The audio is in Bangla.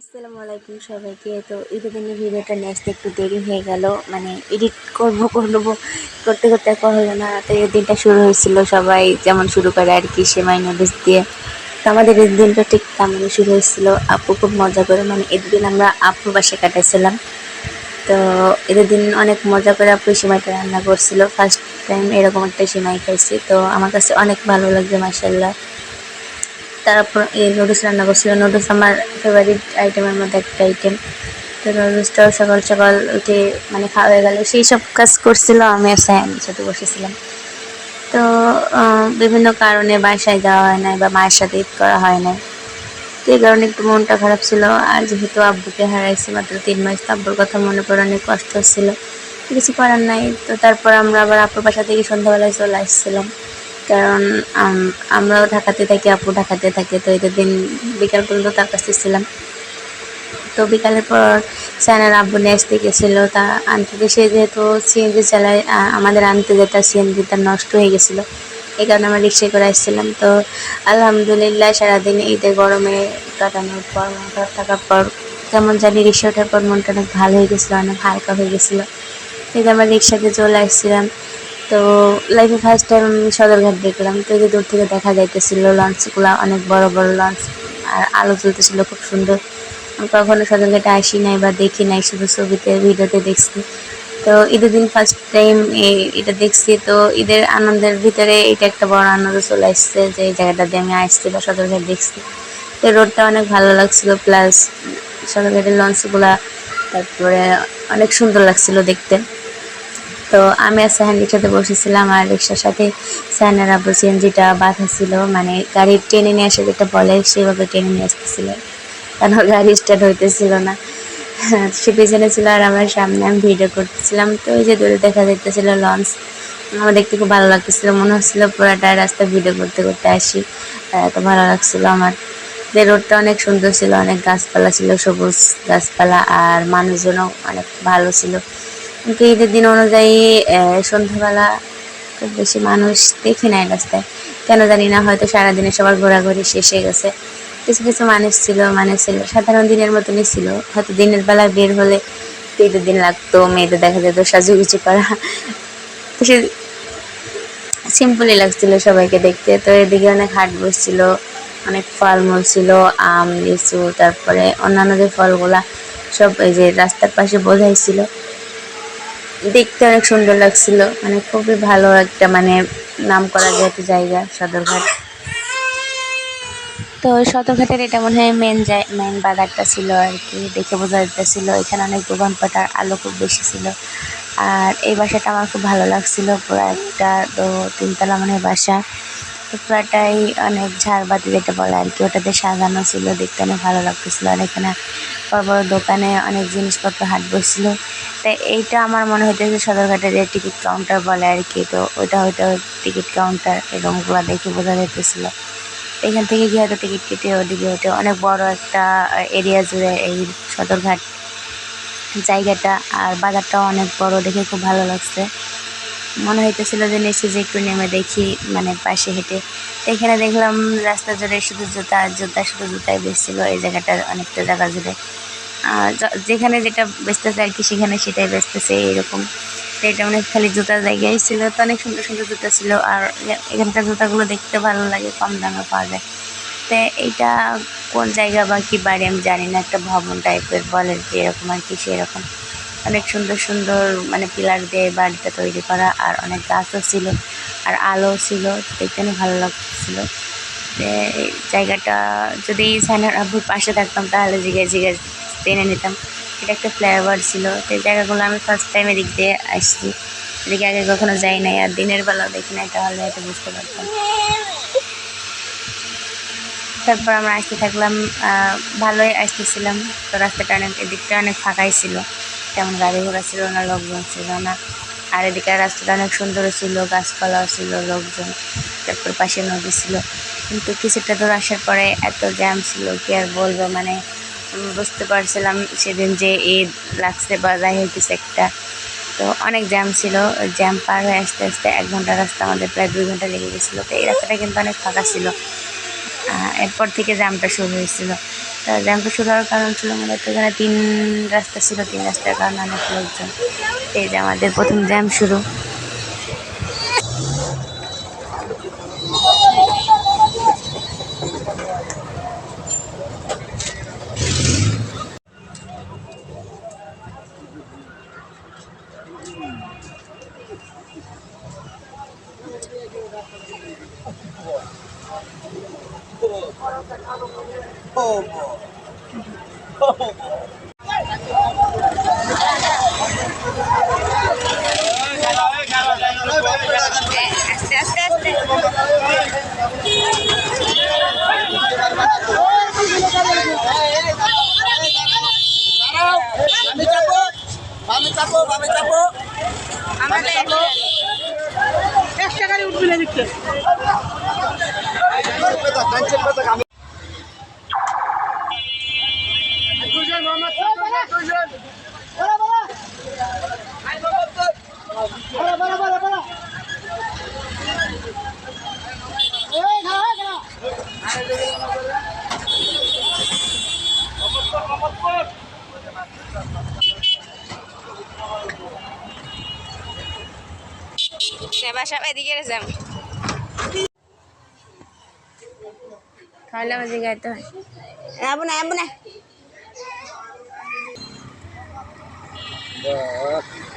আসসালামু আলাইকুম সবাইকে। তো দিনের ভিডিওটা আসতে একটু দেরি হয়ে গেল। মানে এডিট করব করব, করতে করতে করা হলো না। তো এই দিনটা শুরু হয়েছিল সবাই যেমন শুরু করে আর কি, সেমাই নুডলস দিয়ে। তো আমাদের এই দিনটা ঠিক তেমনই শুরু হয়েছিল। আপু খুব মজা করে মানে ঈদের দিন আমরা আপুর বাসে কাটাইছিলাম। তো এদের দিন অনেক মজা করে আপু সেমাইটা রান্না করছিল। ফার্স্ট টাইম এরকম একটা সেমাই খাইছি। তো আমার কাছে অনেক ভালো লাগছে মাসাল্লাহ তারপর এই নুডলস রান্না করছিল। নুডলস আমার ফেভারিট আইটেমের মধ্যে একটা আইটেম তো নুডলসটাও সকাল সকাল উঠে মানে খাওয়া হয়ে গেল। সেই সব কাজ করছিল, আমি আর সায়ান সাথে বসেছিলাম। তো বিভিন্ন কারণে বাসায় যাওয়া হয় নাই বা মায়ের সাথে ঈদ করা হয় নাই। তো এই কারণে একটু মনটা খারাপ ছিল। আর যেহেতু আব্বুকে হারাইছি মাত্র তিন মাস, তো আব্বুর কথা মনে পড়ে অনেক কষ্ট হচ্ছিল। কিছু করার নাই। তো তারপর আমরা আবার আপুর বাসা থেকে সন্ধ্যাবেলায় চলে আসছিলাম। কারণ আমরাও ঢাকাতে থাকি, আপু ঢাকাতে থাকে, তো এদের দিন, বিকাল পর্যন্ত তার কাছে ছিলাম। তো বিকালের পর স্যানের আব্বু নিয়ে আসতে গেছিল, তা আনতে সে যেহেতু সিএনজি চালায় আমাদের আনতে যেটা সিএনজিটা নষ্ট হয়ে গেছিল, এই কারণে আমরা রিক্সায় করে আসছিলাম। তো আলহামদুলিল্লাহ সারাদিন ঈদের গরমে কাটানোর পর মন খারাপ থাকার পর, কেমন জানি রিক্সা ওঠার পর মনটা অনেক ভালো হয়ে গেছিল, অনেক হালকা হয়ে গেছিল। যে আমরা রিক্সাতে চলে আসছিলাম তো লাইফে ফার্স্ট টাইম সদরঘাট দেখলাম, তো যে দূর থেকে দেখা যাইতেছিল লঞ্চগুলো অনেক বড় বড় লঞ্চ আর আলো জ্বলতেছিল, খুব সুন্দর। আমি কখনো সদরঘাটে আসি নাই বা দেখি নাই, শুধু ছবিতে, ভিডিওতে দেখছি। তো ঈদের দিন ফার্স্ট টাইম এটা দেখছি, তো ঈদের আনন্দের ভিতরে এটা একটা বড় আনন্দ চলে আসছে যে এই জায়গাটাতে আমি আসছি বা সদরঘাট দেখছি। তো রোডটা অনেক ভালো লাগছিল প্লাস সদরঘাটের লঞ্চগুলা তারপরে অনেক সুন্দর লাগছিল দেখতে। তো আমি আর সাহান রিক্সাতে বসেছিলাম আর রিক্সার সাথে সাহানের আব্বু সিএনজিটা বাঁধা ছিল। মানে গাড়ি টেনে নিয়ে আসে যেটা বলে সেভাবে টেনে নিয়ে আসতেছিল। কারণ গাড়ি স্টার্ট হইতেছিল না। সে পেছনে ছিল আর আমার সামনে আমি ভিডিও করতেছিলাম। তো ওই যে দূরে দেখা যাইতেছিল লঞ্চ। আমার দেখতে খুব ভালো লাগতেছিল। মনে হচ্ছিল পুরাটা রাস্তা ভিডিও করতে করতে আসি। এত ভালো লাগছিল আমার। যে রোডটা অনেক সুন্দর ছিল, অনেক গাছপালা ছিল, সবুজ গাছপালা আর মানুষজনও অনেক ভালো ছিল। কিন্তু ঈদের দিন অনুযায়ী সন্ধ্যাবেলা খুব বেশি মানুষ দেখি নাই রাস্তায়। কেন জানি না, হয়তো সারাদিনে সবার ঘোরাঘুরি শেষ হয়ে গেছে। কিছু কিছু মানুষ ছিল মানুষ ছিল, সাধারণ দিনের মতনই ছিল। হয়তো দিনের বেলা বের হলে ঈদের দিন লাগতো, মেয়েদের দেখা যেত সাজু সাজুগুজু করা। তো সে সিম্পলই লাগছিল সবাইকে দেখতে। তো এদিকে অনেক হাট বসছিল, অনেক ফলমূল ছিল, আম, লিচু, তারপরে অন্যান্য যে ফলগুলা সব এই যে রাস্তার পাশে বোঝাই ছিল। দেখতে অনেক সুন্দর লাগছিল। মানে খুবই ভালো একটা মানে নাম করা যায় একটা জায়গা, সদরঘাট। তো সদরঘাটের এটা মনে হয় মেন মেন বাজারটা ছিল আর কি। দেখে বোঝা যাচ্ছিল এখানে অনেক দোকানপাট আর আলো খুব বেশি ছিল। আর এই বাসাটা আমার খুব ভালো লাগছিল, পুরো একটা তো তিনতলা মানে বাসা। তো পুরাটাই অনেক ঝাড়বাতি যেটা বলে আর কি, ওটাতে সাজানো ছিল, দেখতে অনেক ভালো লাগতেছিল। আর এখানে বড় বড় দোকানে অনেক জিনিসপত্র হাট বসছিল। তাই এইটা আমার মনে হইতেছে সদরঘাটের যে টিকিট কাউন্টার বলে আর কি, তো ওইটা হয়তো টিকিট কাউন্টার এরকমগুলো দেখে বোঝা যাইতেছিল। এখান থেকে গিয়ে হয়তো টিকিট কেটে ওদিকে ওটা অনেক বড় একটা এরিয়া জুড়ে এই সদরঘাট জায়গাটা, আর বাজারটাও অনেক বড় দেখে খুব ভালো লাগছে। মনে হইতেছিল যে নিচে যে একটু নেমে দেখি মানে পাশে হেঁটে। এখানে দেখলাম রাস্তা জুড়ে শুধু জুতা জুতা শুধু জুতাই বেচছিল, এই জায়গাটার অনেকটা জায়গা জুড়ে। যেখানে যেটা বেচতেছে আর কি, সেখানে সেটাই বেচতেছে এরকম তো এটা অনেক খালি জুতার জায়গায় ছিল, তো অনেক সুন্দর সুন্দর জুতা ছিল। আর এখানকার জুতাগুলো দেখতে ভালো লাগে, কম দামে পাওয়া যায়। তো এইটা কোন জায়গা বা কি বাড়ি আমি জানি না, একটা ভবন টাইপের বলে এরকম আর কি, সেরকম। অনেক সুন্দর সুন্দর মানে পিলার দিয়ে বাড়িটা তৈরি করা, আর অনেক গাছও ছিল, আর আলো ছিল দেখতে অনেক ভালো লাগছিল জায়গাটা যদি সাইনার আব্বুর পাশে থাকতাম, তাহলে জিজ্ঞেস জিজ্ঞেস টেনে নিতাম। এটা একটা ফ্লাইওভার ছিল, তো এই জায়গাগুলো আমি ফার্স্ট টাইম এদিক দিয়ে আসছি। এদিকে আগে কখনো যাই নাই, আর দিনের বেলা দেখি নাই, তাহলে হয়তো বুঝতে পারতাম। তারপর আমরা আসতে থাকলাম ভালোই আসতেছিলাম, তো রাস্তাটা অনেক, এদিকটা অনেক ফাঁকাই ছিল। তেমন গাড়ি ঘোড়া ছিল না, লোকজন ছিল না। আর এদিকে রাস্তাটা অনেক সুন্দর ছিল, গাছপালাও ছিল, লোকজন, তারপর পাশে নদী ছিল। কিন্তু কিছুটা দূর আসার পরে এত জ্যাম ছিল, কি আর বলব মানে বুঝতে পারছিলাম সেদিন যে ঈদ লাগছে বা যাই হোক কিছু একটা। তো অনেক জ্যাম ছিল, জ্যাম পার হয়ে আসতে আসতে এক ঘণ্টা রাস্তা আমাদের প্রায় দুই ঘণ্টা লেগে গেছিল। তো এই রাস্তাটা কিন্তু অনেক ফাঁকা ছিল। এরপর থেকে জ্যামটা শুরু হয়েছিল। তো জ্যামটা শুরু হওয়ার কারণ ছিল মূলত এখানে তিন রাস্তা ছিল, তিন রাস্তার কারণে অনেক লোকজন। এই যে আমাদের প্রথম জ্যাম শুরু। আস্তে আস্তে আস্তে আমি চাপো আমি চাপো আমি চাপো আমাদের একটা গাড়ি উঠবি না দেখতে সেবা সব এদিকে জ্যাম খাওয়ালে আমাদের গাইতে হয় আবু না আবু না Fuck.